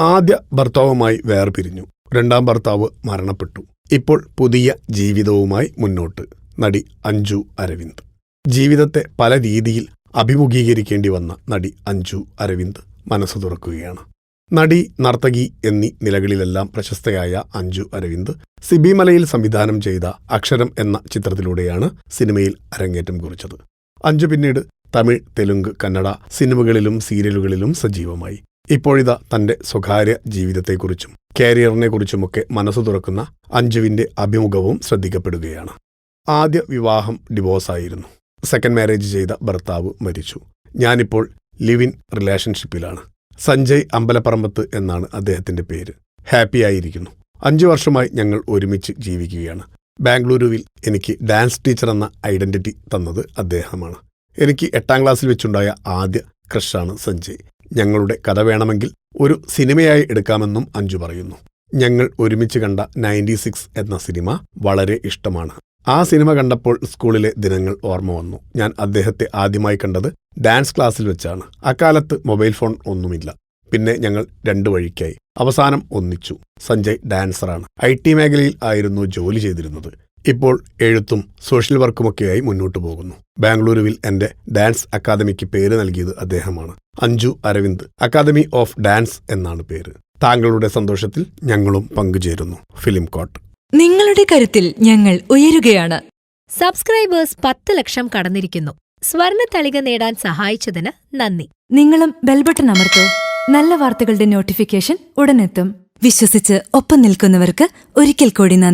ആദ്യ ഭർത്താവുമായി വേർപിരിഞ്ഞു. രണ്ടാം ഭർത്താവ് മരണപ്പെട്ടു. ഇപ്പോൾ പുതിയ ജീവിതവുമായി മുന്നോട്ട്. നടി അഞ്ജു അരവിന്ദ്. ജീവിതത്തെ പല രീതിയിൽ അഭിമുഖീകരിക്കേണ്ടി വന്ന നടി അഞ്ജു അരവിന്ദ് മനസ്സ് തുറക്കുകയാണ്. നടി നർത്തകി എന്നീ നിലകളിലെല്ലാം പ്രശസ്തയായ അഞ്ജു അരവിന്ദ് സിബിമലയിൽ സംവിധാനം ചെയ്ത അക്ഷരം എന്ന ചിത്രത്തിലൂടെയാണ് സിനിമയിൽ അരങ്ങേറ്റം കുറിച്ചത്. അഞ്ജു പിന്നീട് തമിഴ് തെലുങ്ക് കന്നഡ സിനിമകളിലും സീരിയലുകളിലും സജീവമായി. ഇപ്പോഴിതാ തന്റെ സ്വകാര്യ ജീവിതത്തെക്കുറിച്ചും കാരിയറിനെക്കുറിച്ചുമൊക്കെ മനസ്സ് തുറക്കുന്ന അഞ്ജുവിന്റെ അഭിമുഖവും ശ്രദ്ധിക്കപ്പെടുകയാണ്. ആദ്യ വിവാഹം ഡിവോഴ്സായിരുന്നു. സെക്കൻഡ് മാരേജ് ചെയ്ത ഭർത്താവ് മരിച്ചു. ഞാനിപ്പോൾ ഇൻ റിലേഷൻഷിപ്പിലാണ്. സഞ്ജയ് അമ്പലപ്പറമ്പത്ത് എന്നാണ് അദ്ദേഹത്തിന്റെ പേര്. ഹാപ്പിയായിരിക്കുന്നു അഞ്ചു വർഷമായി ഞങ്ങൾ ഒരുമിച്ച് ജീവിക്കുകയാണ്. ബാംഗ്ലൂരുവിൽ എനിക്ക് ഡാൻസ് ടീച്ചർ എന്ന ഐഡന്റിറ്റി തന്നത് അദ്ദേഹമാണ്. എനിക്ക് എട്ടാം ക്ലാസ്സിൽ വെച്ചുണ്ടായ ആദ്യ ക്രഷാണ് സഞ്ജയ്. ഞങ്ങളുടെ കഥ വേണമെങ്കിൽ ഒരു സിനിമയായി എടുക്കാമെന്നും അഞ്ജു പറയുന്നു. ഞങ്ങൾ ഒരുമിച്ച് കണ്ട നയന്റി സിക്സ് എന്ന സിനിമ വളരെ ഇഷ്ടമാണ്. ആ സിനിമ കണ്ടപ്പോൾ സ്കൂളിലെ ദിനങ്ങൾ ഓർമ്മ വന്നു. ഞാൻ അദ്ദേഹത്തെ ആദ്യമായി കണ്ടത് ഡാൻസ് ക്ലാസ്സിൽ വെച്ചാണ്. അക്കാലത്ത് മൊബൈൽ ഫോൺ ഒന്നുമില്ല. പിന്നെ ഞങ്ങൾ രണ്ടു വഴിക്കായി. അവസാനം ഒന്നിച്ചു. സഞ്ജയ് ഡാൻസറാണ്. ഐ ടി മേഖലയിൽ ആയിരുന്നു ജോലി ചെയ്തിരുന്നത്. ഇപ്പോൾ എഴുത്തും സോഷ്യൽ വർക്കുമൊക്കെയായി മുന്നോട്ടു പോകുന്നു. ബാംഗ്ലൂരുവിൽ എന്റെ ഡാൻസ് അക്കാദമിക്ക് പേര് നൽകിയത് അദ്ദേഹമാണ്. Anju Aravind academy of dance എന്നാണ് പേര്. താങ്കളുടെ സന്തോഷത്തിൽ ഞങ്ങളും പങ്കുചേരുന്നു. ഫിലിം കോട്ട്. നിങ്ങളുടെ കരുത്തിൽ ഞങ്ങൾ ഉയരുകയാണ്. സബ്സ്ക്രൈബേഴ്സ് പത്ത് ലക്ഷം കടന്നിരിക്കുന്നു. സ്വർണ തളിക നേടാൻ സഹായിച്ചതിന് നന്ദി. നിങ്ങളും ബെൽബട്ടൺ അമർത്തോ. നല്ല വാർത്തകളുടെ നോട്ടിഫിക്കേഷൻ ഉടനെത്തും. വിശ്വസിച്ച് ഒപ്പം നിൽക്കുന്നവർക്ക് ഒരിക്കൽ കൂടി നന്ദി.